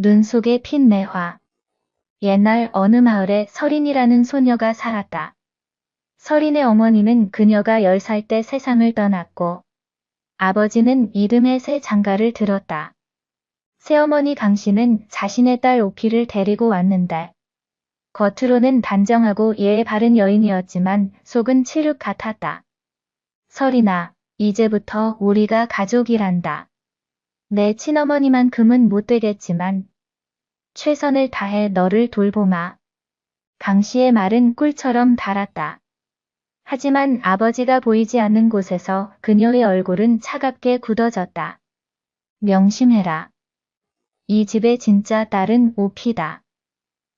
눈 속에 핀 매화. 옛날 어느 마을에 설인이라는 소녀가 살았다. 설인의 어머니는 그녀가 10살 때 세상을 떠났고 아버지는 이듬해 새 장가를 들었다. 새어머니 강씨는 자신의 딸 오피를 데리고 왔는데 겉으로는 단정하고 예의 바른 여인이었지만 속은 칠흑 같았다. 설이나 이제부터 우리가 가족이란다. 내 친어머니만큼은 못 되겠지만 최선을 다해 너를 돌보마. 강씨의 말은 꿀처럼 달았다. 하지만 아버지가 보이지 않는 곳에서 그녀의 얼굴은 차갑게 굳어졌다. 명심해라. 이 집의 진짜 딸은 오피다.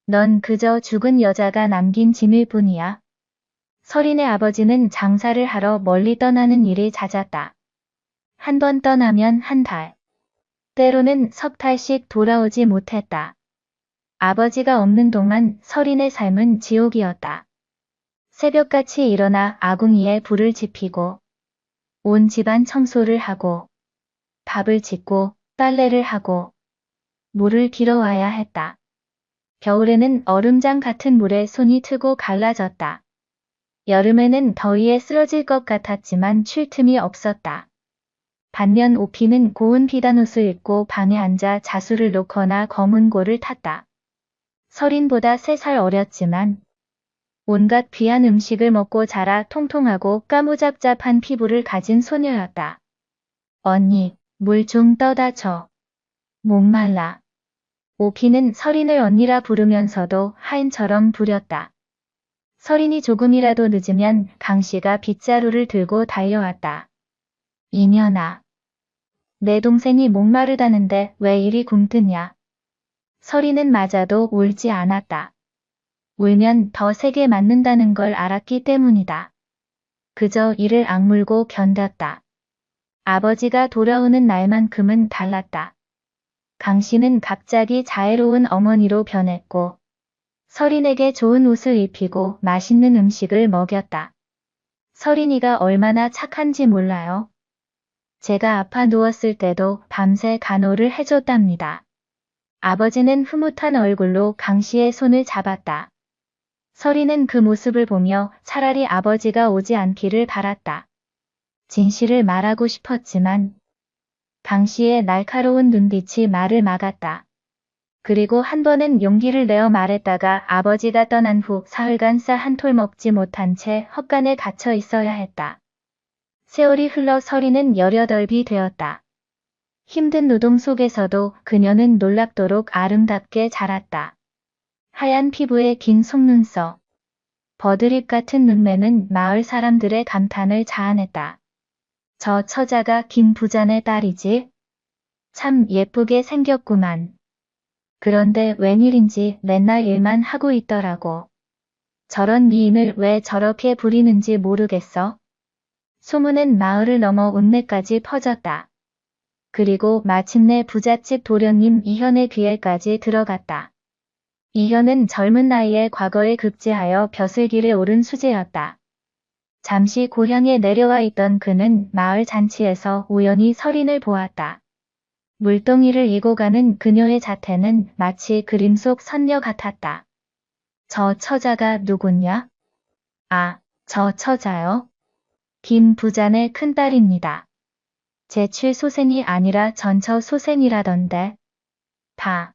넌 그저 죽은 여자가 남긴 짐일 뿐이야. 설인의 아버지는 장사를 하러 멀리 떠나는 일이 잦았다. 한 번 떠나면 한 달. 때로는 석 달씩 돌아오지 못했다. 아버지가 없는 동안 설인의 삶은 지옥이었다. 새벽같이 일어나 아궁이에 불을 지피고 온 집안 청소를 하고 밥을 짓고 빨래를 하고 물을 길어와야 했다. 겨울에는 얼음장 같은 물에 손이 트고 갈라졌다. 여름에는 더위에 쓰러질 것 같았지만 쉴 틈이 없었다. 반면 오피는 고운 비단옷을 입고 방에 앉아 자수를 놓거나 검은 고를 탔다. 설인보다 3살 어렸지만 온갖 귀한 음식을 먹고 자라 통통하고 까무잡잡한 피부를 가진 소녀였다. 언니, 물 좀 떠다 줘. 목말라. 오피는 설인을 언니라 부르면서도 하인처럼 부렸다. 설인이 조금이라도 늦으면 강씨가 빗자루를 들고 달려왔다. 이년아. 내 동생이 목마르다는데 왜 이리 굶뜨냐. 설인은 맞아도 울지 않았다. 울면 더 세게 맞는다는 걸 알았기 때문이다. 그저 이를 악물고 견뎠다. 아버지가 돌아오는 날만큼은 달랐다. 강 씨는 갑자기 자애로운 어머니로 변했고 설인에게 좋은 옷을 입히고 맛있는 음식을 먹였다. 설인이가 얼마나 착한지 몰라요. 제가 아파 누웠을 때도 밤새 간호를 해줬답니다. 아버지는 흐뭇한 얼굴로 강 씨의 손을 잡았다. 설이는 그 모습을 보며 차라리 아버지가 오지 않기를 바랐다. 진실을 말하고 싶었지만 강 씨의 날카로운 눈빛이 말을 막았다. 그리고 한 번은 용기를 내어 말했다가 아버지가 떠난 후 사흘간 쌀 한 톨 먹지 못한 채 헛간에 갇혀 있어야 했다. 세월이 흘러 설이는 여려덜비 되었다. 힘든 노동 속에서도 그녀는 놀랍도록 아름답게 자랐다. 하얀 피부에 긴 속눈썹, 버드립 같은 눈매는 마을 사람들의 감탄을 자아냈다. 저 처자가 김 부잔의 딸이지? 참 예쁘게 생겼구만. 그런데 웬일인지 맨날 일만 하고 있더라고. 저런 미인을 왜 저렇게 부리는지 모르겠어. 소문은 마을을 넘어 읍내까지 퍼졌다. 그리고 마침내 부잣집 도련님 이현의 귀에까지 들어갔다. 이현은 젊은 나이에 과거에 급제하여 벼슬길에 오른 수제였다. 잠시 고향에 내려와 있던 그는 마을 잔치에서 우연히 설인을 보았다. 물동이를 이고 가는 그녀의 자태는 마치 그림 속 선녀 같았다. 저 처자가 누구냐? 아, 저 처자요? 김 부잔의 큰딸입니다. 제취 소생이 아니라 전처 소생이라던데. 다.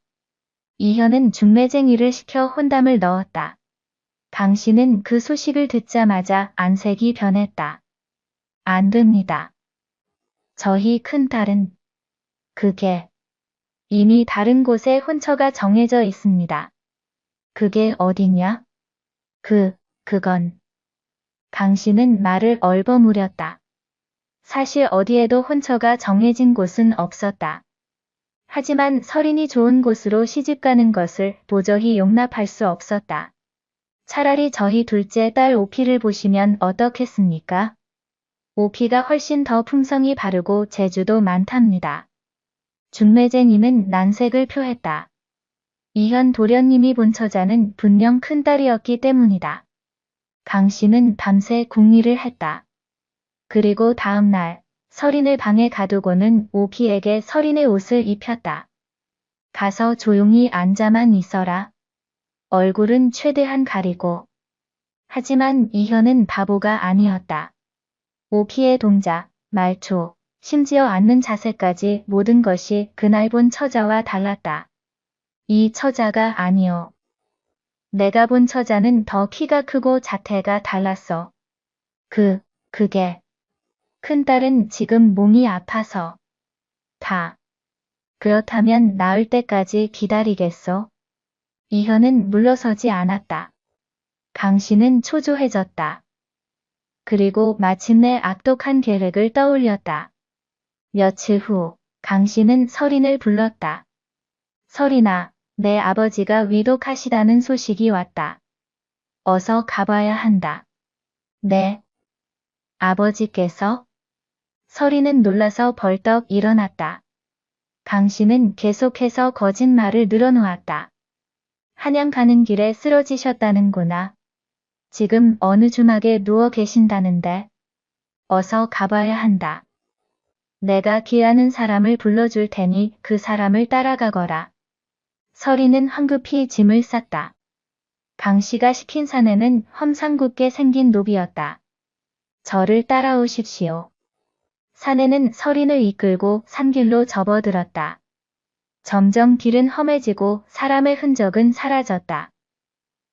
이현은 중매쟁이를 시켜 혼담을 넣었다. 강 씨는 그 소식을 듣자마자 안색이 변했다. 안 됩니다. 저희 큰딸은 그게 이미 다른 곳에 혼처가 정해져 있습니다. 그게 어디냐? 그, 그건. 강 씨는 말을 얼버무렸다. 사실 어디에도 혼처가 정해진 곳은 없었다. 하지만 설인이 좋은 곳으로 시집가는 것을 도저히 용납할 수 없었다. 차라리 저희 둘째 딸 오피를 보시면 어떻겠습니까? 오피가 훨씬 더 풍성이 바르고 재주도 많답니다. 중매쟁이는 난색을 표했다. 이현 도련님이 본 처자는 분명 큰딸이었기 때문이다. 강 씨는 밤새 궁리를 했다. 그리고 다음 날 설인을 방에 가두고는 오피에게 설인의 옷을 입혔다. 가서 조용히 앉아만 있어라. 얼굴은 최대한 가리고. 하지만 이현은 바보가 아니었다. 오피의 동작, 말투, 심지어 앉는 자세까지 모든 것이 그날 본 처자와 달랐다. 이 처자가 아니오. 내가 본 처자는 더 키가 크고 자태가 달랐어. 그, 그게. 큰딸은 지금 몸이 아파서. 다. 그렇다면 나을 때까지 기다리겠소? 이현은 물러서지 않았다. 강씨는 초조해졌다. 그리고 마침내 악독한 계획을 떠올렸다. 며칠 후 강씨는 설인을 불렀다. 설인아, 내 아버지가 위독하시다는 소식이 왔다. 어서 가봐야 한다. 네. 아버지께서? 설인은 놀라서 벌떡 일어났다. 강 씨는 계속해서 거짓말을 늘어놓았다. 한양 가는 길에 쓰러지셨다는구나. 지금 어느 주막에 누워 계신다는데. 어서 가봐야 한다. 내가 기아는 사람을 불러줄 테니 그 사람을 따라가거라. 설이는 황급히 짐을 쌌다. 강 씨가 시킨 사내는 험상궂게 생긴 노비였다. 저를 따라오십시오. 사내는 설인을 이끌고 산길로 접어들었다. 점점 길은 험해지고 사람의 흔적은 사라졌다.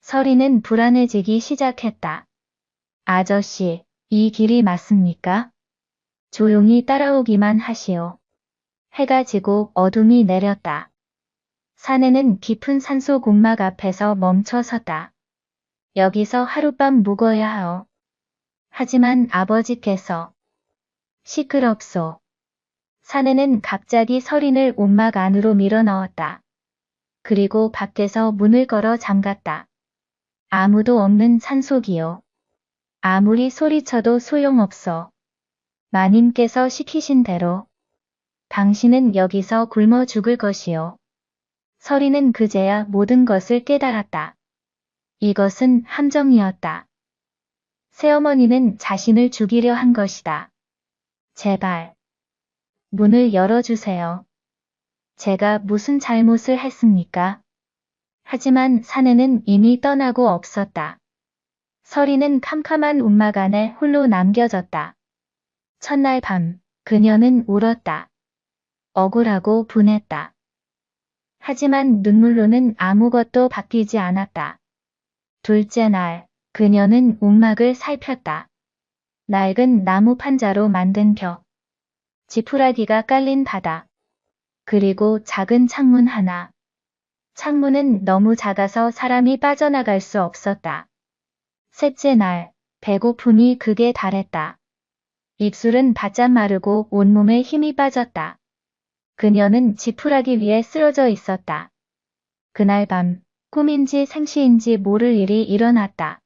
설이는 불안해지기 시작했다. 아저씨, 이 길이 맞습니까? 조용히 따라오기만 하시오. 해가 지고 어둠이 내렸다. 사내는 깊은 산소 공막 앞에서 멈춰 섰다. 여기서 하룻밤 묵어야 하오. 하지만 아버지께서 시끄럽소. 사내는 갑자기 설인을 옷막 안으로 밀어 넣었다. 그리고 밖에서 문을 걸어 잠갔다. 아무도 없는 산속이요. 아무리 소리쳐도 소용없어. 마님께서 시키신 대로 당신은 여기서 굶어 죽을 것이요. 설이는 그제야 모든 것을 깨달았다. 이것은 함정이었다. 새어머니는 자신을 죽이려 한 것이다. 제발. 문을 열어주세요. 제가 무슨 잘못을 했습니까? 하지만 사내는 이미 떠나고 없었다. 설이는 캄캄한 움막 안에 홀로 남겨졌다. 첫날 밤, 그녀는 울었다. 억울하고 분했다. 하지만 눈물로는 아무것도 바뀌지 않았다. 둘째 날, 그녀는 움막을 살폈다. 낡은 나무 판자로 만든 벽, 지푸라기가 깔린 바닥, 그리고 작은 창문 하나. 창문은 너무 작아서 사람이 빠져나갈 수 없었다. 셋째 날, 배고픔이 극에 달했다. 입술은 바짝 마르고 온몸에 힘이 빠졌다. 그녀는 지푸라기 위에 쓰러져 있었다. 그날 밤, 꿈인지 생시인지 모를 일이 일어났다.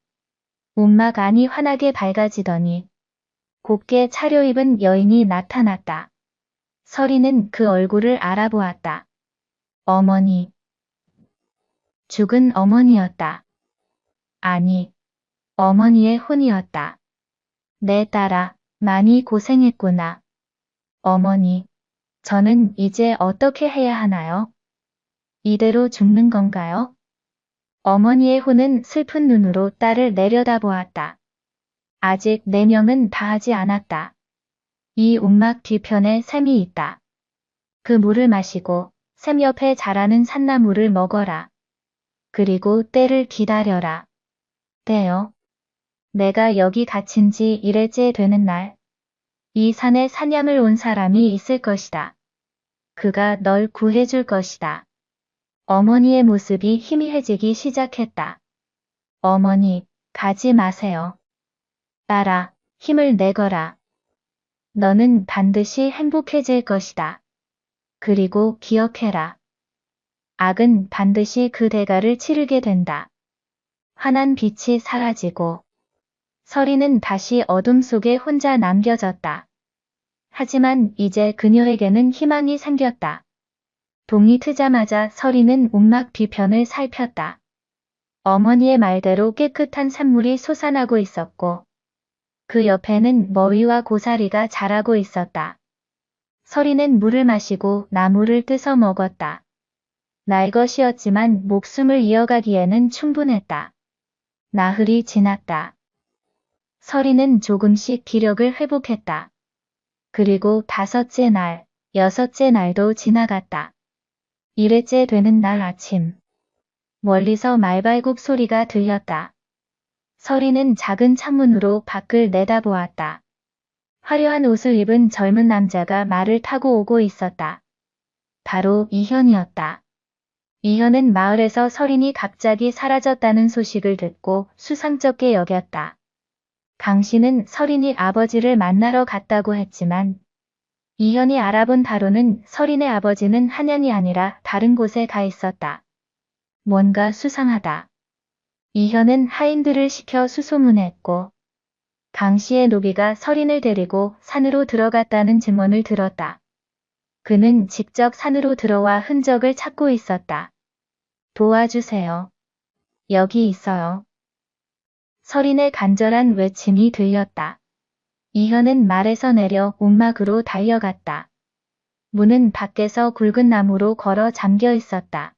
움막 안이 환하게 밝아지더니 곱게 차려입은 여인이 나타났다. 서리는 그 얼굴을 알아보았다. 어머니. 죽은 어머니였다. 아니, 어머니의 혼이었다. 내 딸아, 많이 고생했구나. 어머니, 저는 이제 어떻게 해야 하나요? 이대로 죽는 건가요? 어머니의 혼은 슬픈 눈으로 딸을 내려다보았다. 아직 네 명은 다 하지 않았다. 이 움막 뒤편에 샘이 있다. 그 물을 마시고 샘 옆에 자라는 산나물을 먹어라. 그리고 때를 기다려라. 때요. 내가 여기 갇힌 지 일해째 되는 날, 이 산에 사냥을 온 사람이 있을 것이다. 그가 널 구해줄 것이다. 어머니의 모습이 희미해지기 시작했다. 어머니, 가지 마세요. 딸아, 힘을 내거라. 너는 반드시 행복해질 것이다. 그리고 기억해라. 악은 반드시 그 대가를 치르게 된다. 환한 빛이 사라지고 서리는 다시 어둠 속에 혼자 남겨졌다. 하지만 이제 그녀에게는 희망이 생겼다. 동이 트자마자 서리는 움막 뒤편을 살폈다. 어머니의 말대로 깨끗한 샘물이 솟아나고 있었고 그 옆에는 머위와 고사리가 자라고 있었다. 서리는 물을 마시고 나무를 뜯어 먹었다. 날 것이었지만 목숨을 이어가기에는 충분했다. 나흘이 지났다. 서리는 조금씩 기력을 회복했다. 그리고 다섯째 날, 여섯째 날도 지나갔다. 일회째 되는 날 아침. 멀리서 말발굽 소리가 들렸다. 서리는 작은 창문으로 밖을 내다보았다. 화려한 옷을 입은 젊은 남자가 말을 타고 오고 있었다. 바로 이현이었다. 이현은 마을에서 서린이 갑자기 사라졌다는 소식을 듣고 수상쩍게 여겼다. 강 씨는 서린이 아버지를 만나러 갔다고 했지만 이현이 알아본 바로는 서린의 아버지는 한양이 아니라 다른 곳에 가 있었다. 뭔가 수상하다. 이현은 하인들을 시켜 수소문했고 강 씨의 노비가 서린을 데리고 산으로 들어갔다는 증언을 들었다. 그는 직접 산으로 들어와 흔적을 찾고 있었다. 도와주세요. 여기 있어요. 서린의 간절한 외침이 들렸다. 이현은 말에서 내려 움막으로 달려갔다. 문은 밖에서 굵은 나무로 걸어 잠겨 있었다.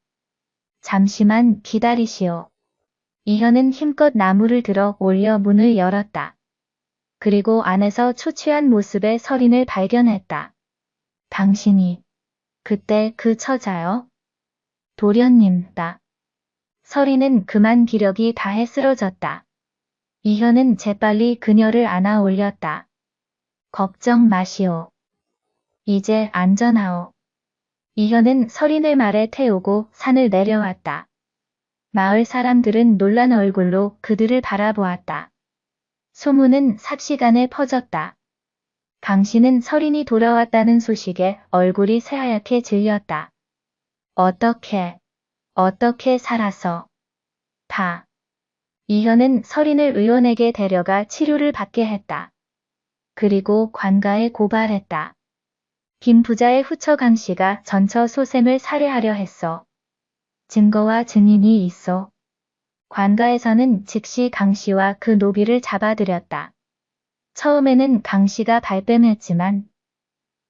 잠시만 기다리시오. 이현은 힘껏 나무를 들어 올려 문을 열었다. 그리고 안에서 초췌한 모습의 서린을 발견했다. 당신이 그때 그 처자요? 도련님,다. 서린은 그만 기력이 다해 쓰러졌다. 이현은 재빨리 그녀를 안아 올렸다. 걱정 마시오. 이제 안전하오. 이현은 서린을 말에 태우고 산을 내려왔다. 마을 사람들은 놀란 얼굴로 그들을 바라보았다. 소문은 삽시간에 퍼졌다. 강씨는 서린이 돌아왔다는 소식에 얼굴이 새하얗게 질렸다. 어떻게, 어떻게 살아서. 다. 이현은 서린을 의원에게 데려가 치료를 받게 했다. 그리고 관가에 고발했다. 김 부자의 후처 강 씨가 전처 소샘을 살해하려 했어. 증거와 증인이 있어. 관가에서는 즉시 강 씨와 그 노비를 잡아들였다. 처음에는 강 씨가 발뺌했지만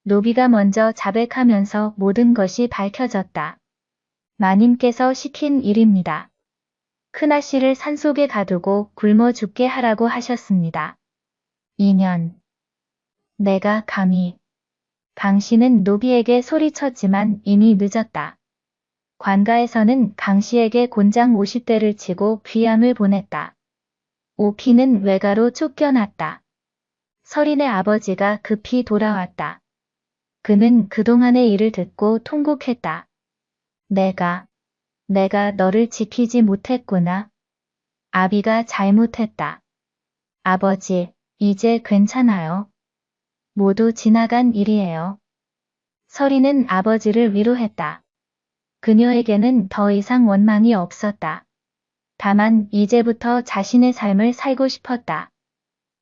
노비가 먼저 자백하면서 모든 것이 밝혀졌다. 마님께서 시킨 일입니다. 큰아씨를 산속에 가두고 굶어 죽게 하라고 하셨습니다. 2년. 내가 감히. 강 씨는 노비에게 소리쳤지만 이미 늦었다. 관가에서는 강 씨에게 곤장 50대를 치고 귀양을 보냈다. 오피는 외가로 쫓겨났다. 서린의 아버지가 급히 돌아왔다. 그는 그동안의 일을 듣고 통곡했다. 내가, 내가 너를 지키지 못했구나. 아비가 잘못했다. 아버지, 이제 괜찮아요. 모두 지나간 일이에요. 서리는 아버지를 위로했다. 그녀에게는 더 이상 원망이 없었다. 다만 이제부터 자신의 삶을 살고 싶었다.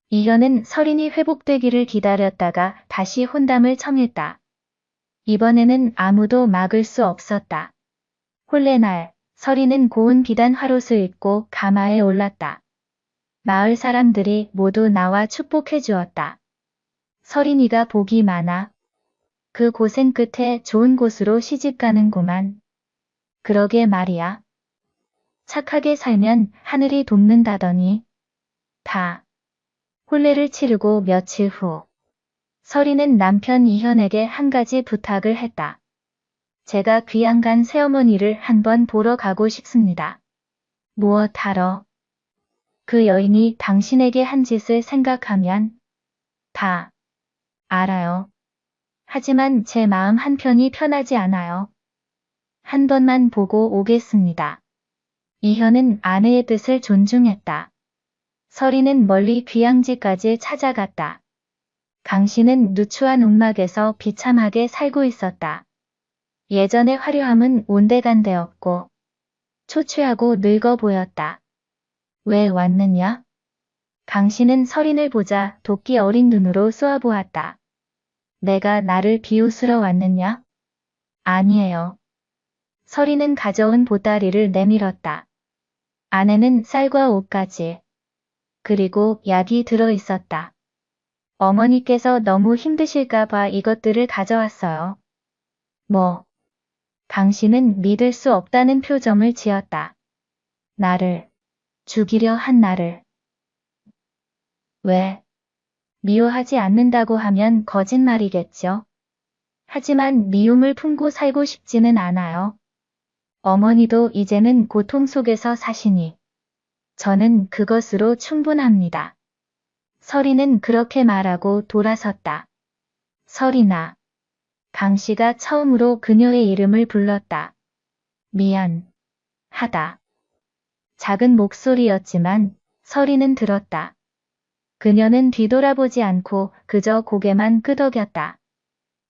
이현은 서린이 회복되기를 기다렸다가 다시 혼담을 청했다. 이번에는 아무도 막을 수 없었다. 홀레날, 서린은 고운 비단 화롯을 입고 가마에 올랐다. 마을 사람들이 모두 나와 축복해 주었다. 서린이가 복이 많아. 그 고생 끝에 좋은 곳으로 시집 가는구만. 그러게 말이야. 착하게 살면 하늘이 돕는다더니. 다. 혼례를 치르고 며칠 후. 서리는 남편 이현에게 한 가지 부탁을 했다. 제가 귀양 간 새어머니를 한번 보러 가고 싶습니다. 무엇 하러? 그 여인이 당신에게 한 짓을 생각하면 다 알아요. 하지만 제 마음 한편이 편하지 않아요. 한 번만 보고 오겠습니다. 이현은 아내의 뜻을 존중했다. 서리는 멀리 귀양지까지 찾아갔다. 강 씨는 누추한 움막에서 비참하게 살고 있었다. 예전의 화려함은 온데간데없고 초췌하고 늙어 보였다. 왜 왔느냐? 강 씨는 서린을 보자 도끼 어린 눈으로 쏘아보았다. 내가 나를 비웃으러 왔느냐? 아니에요. 서리는 가져온 보따리를 내밀었다. 안에는 쌀과 옷까지 그리고 약이 들어 있었다. 어머니께서 너무 힘드실까봐 이것들을 가져왔어요. 뭐, 강씨는 믿을 수 없다는 표정을 지었다. 나를 죽이려 한 나를 왜 미워하지 않는다고 하면 거짓말이겠죠. 하지만 미움을 품고 살고 싶지는 않아요. 어머니도 이제는 고통 속에서 사시니 저는 그것으로 충분합니다. 설이는 그렇게 말하고 돌아섰다. 설이나 강 씨가 처음으로 그녀의 이름을 불렀다. 미안. 하다. 작은 목소리였지만 설이는 들었다. 그녀는 뒤돌아보지 않고 그저 고개만 끄덕였다.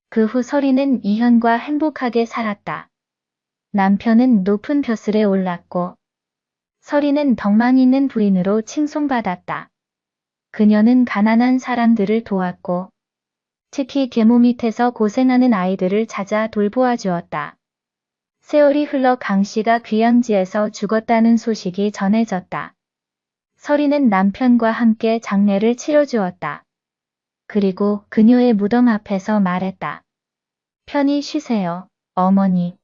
그후 설이는 이현과 행복하게 살았다. 남편은 높은 벼슬에 올랐고 설이는 덕망 있는 부인으로 칭송받았다. 그녀는 가난한 사람들을 도왔고 특히 계모 밑에서 고생하는 아이들을 찾아 돌보아 주었다. 세월이 흘러 강 씨가 귀양지에서 죽었다는 소식이 전해졌다. 설이는 남편과 함께 장례를 치러주었다. 그리고 그녀의 무덤 앞에서 말했다. 편히 쉬세요, 어머니.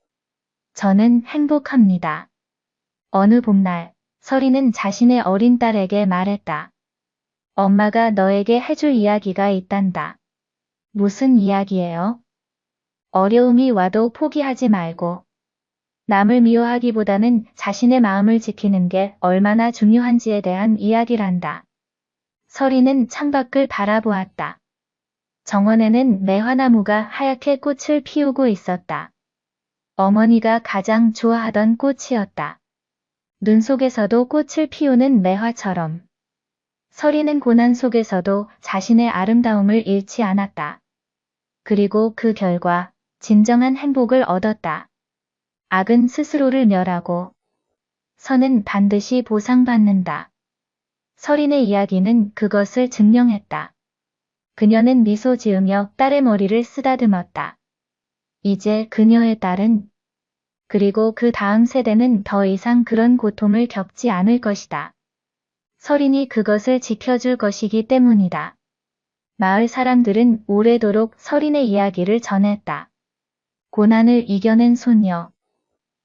저는 행복합니다. 어느 봄날, 설이는 자신의 어린 딸에게 말했다. 엄마가 너에게 해줄 이야기가 있단다. 무슨 이야기예요? 어려움이 와도 포기하지 말고 남을 미워하기보다는 자신의 마음을 지키는 게 얼마나 중요한지에 대한 이야기란다. 설이는 창밖을 바라보았다. 정원에는 매화나무가 하얗게 꽃을 피우고 있었다. 어머니가 가장 좋아하던 꽃이었다. 눈 속에서도 꽃을 피우는 매화처럼. 설이는 고난 속에서도 자신의 아름다움을 잃지 않았다. 그리고 그 결과 진정한 행복을 얻었다. 악은 스스로를 멸하고 선은 반드시 보상받는다. 설인의 이야기는 그것을 증명했다. 그녀는 미소 지으며 딸의 머리를 쓰다듬었다. 이제 그녀의 딸은 그리고 그 다음 세대는 더 이상 그런 고통을 겪지 않을 것이다. 설인이 그것을 지켜줄 것이기 때문이다. 마을 사람들은 오래도록 설인의 이야기를 전했다. 고난을 이겨낸 소녀,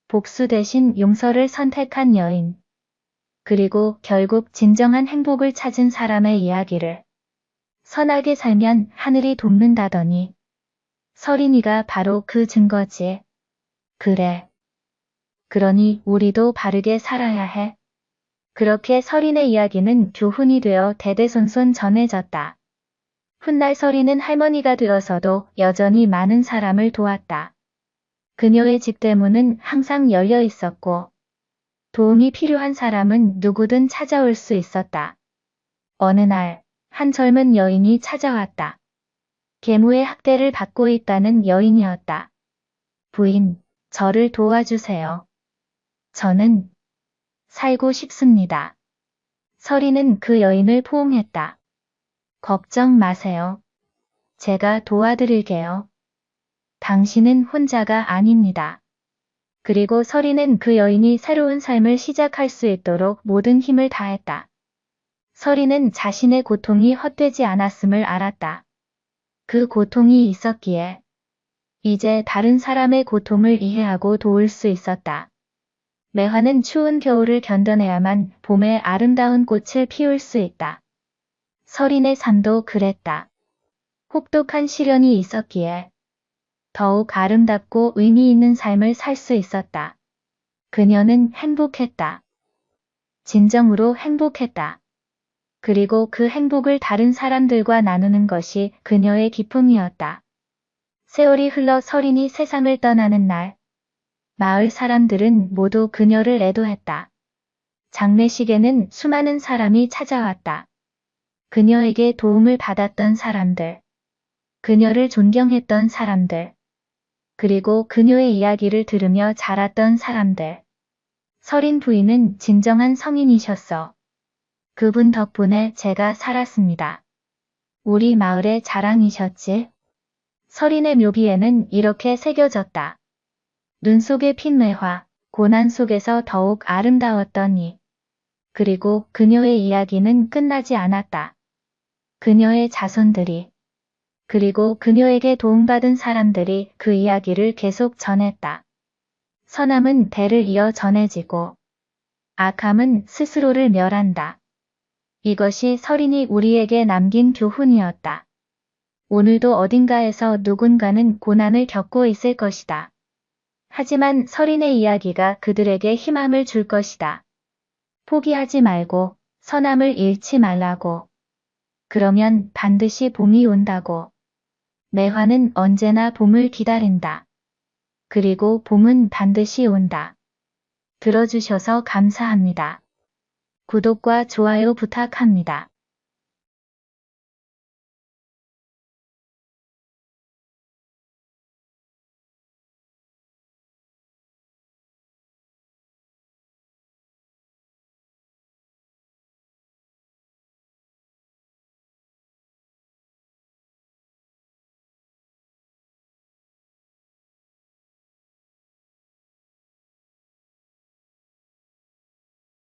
복수 대신 용서를 선택한 여인, 그리고 결국 진정한 행복을 찾은 사람의 이야기를 선하게 살면 하늘이 돕는다더니 서린이가 바로 그 증거지. 그래. 그러니 우리도 바르게 살아야 해. 그렇게 서린의 이야기는 교훈이 되어 대대손손 전해졌다. 훗날 서린은 할머니가 되어서도 여전히 많은 사람을 도왔다. 그녀의 집 대문은 항상 열려 있었고 도움이 필요한 사람은 누구든 찾아올 수 있었다. 어느 날, 한 젊은 여인이 찾아왔다. 계모의 학대를 받고 있다는 여인이었다. 부인, 저를 도와주세요. 저는 살고 싶습니다. 서리는 그 여인을 포옹했다. 걱정 마세요. 제가 도와드릴게요. 당신은 혼자가 아닙니다. 그리고 서리는 그 여인이 새로운 삶을 시작할 수 있도록 모든 힘을 다했다. 서리는 자신의 고통이 헛되지 않았음을 알았다. 그 고통이 있었기에 이제 다른 사람의 고통을 이해하고 도울 수 있었다. 매화는 추운 겨울을 견뎌내야만 봄에 아름다운 꽃을 피울 수 있다. 서린의 삶도 그랬다. 혹독한 시련이 있었기에 더욱 아름답고 의미 있는 삶을 살 수 있었다. 그녀는 행복했다. 진정으로 행복했다. 그리고 그 행복을 다른 사람들과 나누는 것이 그녀의 기쁨이었다. 세월이 흘러 서린이 세상을 떠나는 날, 마을 사람들은 모두 그녀를 애도했다. 장례식에는 수많은 사람이 찾아왔다. 그녀에게 도움을 받았던 사람들, 그녀를 존경했던 사람들, 그리고 그녀의 이야기를 들으며 자랐던 사람들. 서린 부인은 진정한 성인이셨어. 그분 덕분에 제가 살았습니다. 우리 마을의 자랑이셨지? 서린의 묘비에는 이렇게 새겨졌다. 눈 속에 핀 매화, 고난 속에서 더욱 아름다웠더니. 그리고 그녀의 이야기는 끝나지 않았다. 그녀의 자손들이 그리고 그녀에게 도움받은 사람들이 그 이야기를 계속 전했다. 선함은 대를 이어 전해지고 악함은 스스로를 멸한다. 이것이 설인이 우리에게 남긴 교훈이었다. 오늘도 어딘가에서 누군가는 고난을 겪고 있을 것이다. 하지만 설인의 이야기가 그들에게 희망을 줄 것이다. 포기하지 말고 선함을 잃지 말라고. 그러면 반드시 봄이 온다고. 매화는 언제나 봄을 기다린다. 그리고 봄은 반드시 온다. 들어주셔서 감사합니다. 구독과 좋아요 부탁합니다.